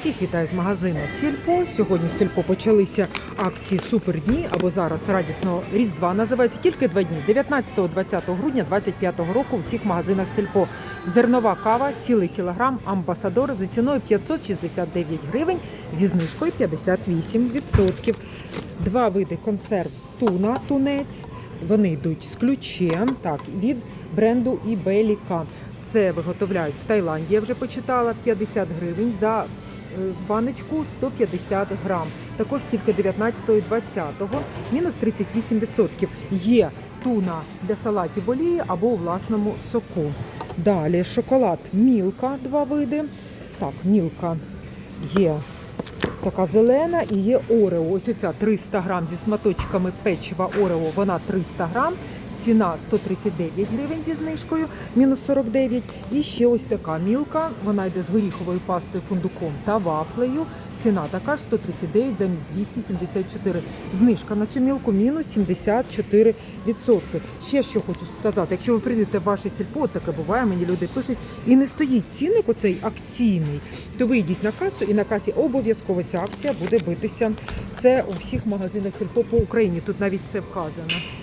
Всіх вітаю з магазину Сільпо. Сьогодні в Сільпо почалися акції Супердні або зараз радісного Різдва. Називаються тільки два дні 19-20 грудня 25 року у всіх магазинах Сільпо. Зернова кава, цілий кілограм, амбасадор за ціною 569 гривень зі знижкою 58%. Два види консерв туна, тунець. Вони йдуть з ключем, так, від бренду Ібеліка. Це виготовляють в Таїланді. Я вже почитала 50 гривень за баночку 150 грам. Також тільки 19 і 20 мінус 38%. Є туна для салатів олії або у власному соку. Далі шоколад Мілка, два види. Так, Мілка є така зелена і є Орео. Ось оця 300 грам зі сматочками печива Орео, вона 300 грам. Ціна 139 гривень зі знижкою, мінус 49. І ще ось така мілка. Вона йде з горіховою пастою, фундуком та вафлею. Ціна така ж 139 замість 274. Знижка на цю мілку мінус 74%. Ще що хочу сказати, якщо ви прийдете в ваше сільпо, таке буває, мені люди пишуть, і не стоїть цінник оцей акційний, то ви йдіть на касу і на касі обов'язково ця акція буде битися. Це у всіх магазинах сільпо по Україні. Тут навіть це вказано.